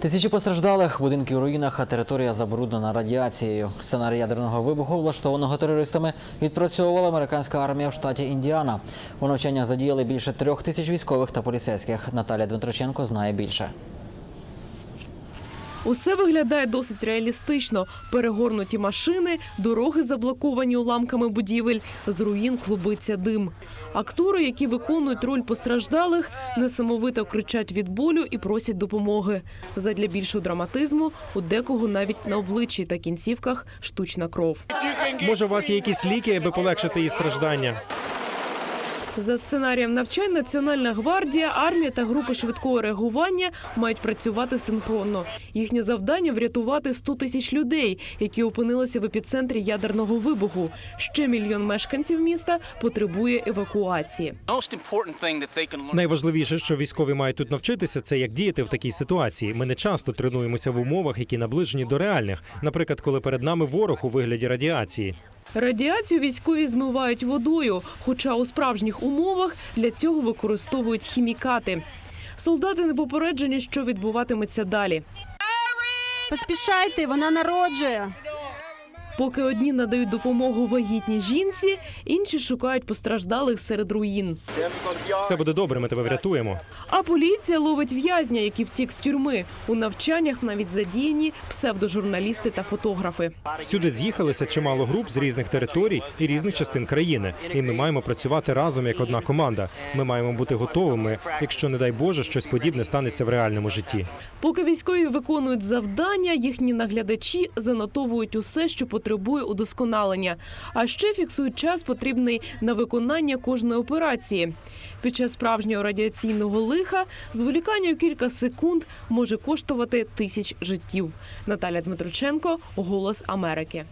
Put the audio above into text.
Тисячі постраждалих, будинки у руїнах, а територія забруднена радіацією. Сценарій ядерного вибуху, влаштованого терористами, відпрацьовувала американська армія в штаті Індіана. У навчаннях задіяли більше трьох тисяч військових та поліцейських. Наталя Дмитроченко знає більше. Усе виглядає досить реалістично. Перегорнуті машини, дороги заблоковані уламками будівель, з руїн клубиться дим. Актори, які виконують роль постраждалих, несамовито кричать від болю і просять допомоги. Задля більшого драматизму у декого навіть на обличчі та кінцівках штучна кров. Може, у вас є якісь ліки, аби полегшити її страждання? За сценарієм навчань Національна гвардія, армія та групи швидкого реагування мають працювати синхронно. Їхнє завдання врятувати 100 тисяч людей, які опинилися в епіцентрі ядерного вибуху. Ще мільйон мешканців міста потребує евакуації. Найважливіше, що військові мають тут навчитися, це як діяти в такій ситуації. Ми не часто тренуємося в умовах, які наближені до реальних. Наприклад, коли перед нами ворог у вигляді радіації. Радіацію військові змивають водою, хоча у справжніх умовах для цього використовують хімікати. Солдати не попереджені, що відбуватиметься далі. Поспішайте, вона народжує. Поки одні надають допомогу вагітній жінці, інші шукають постраждалих серед руїн. Все буде добре, ми тебе врятуємо. А поліція ловить в'язня, який втік з тюрми. У навчаннях навіть задіяні псевдожурналісти та фотографи. Сюди з'їхалися чимало груп з різних територій і різних частин країни. І ми маємо працювати разом як одна команда. Ми маємо бути готовими, якщо не дай Боже, щось подібне станеться в реальному житті. Поки військові виконують завдання, їхні наглядачі занотовують усе, що потребує удосконалення. А ще фіксують час, потрібний на виконання кожної операції. Під час справжнього радіаційного лиха зволікання у кілька секунд може коштувати тисяч життів. Наталя Дмитроченко, Голос Америки.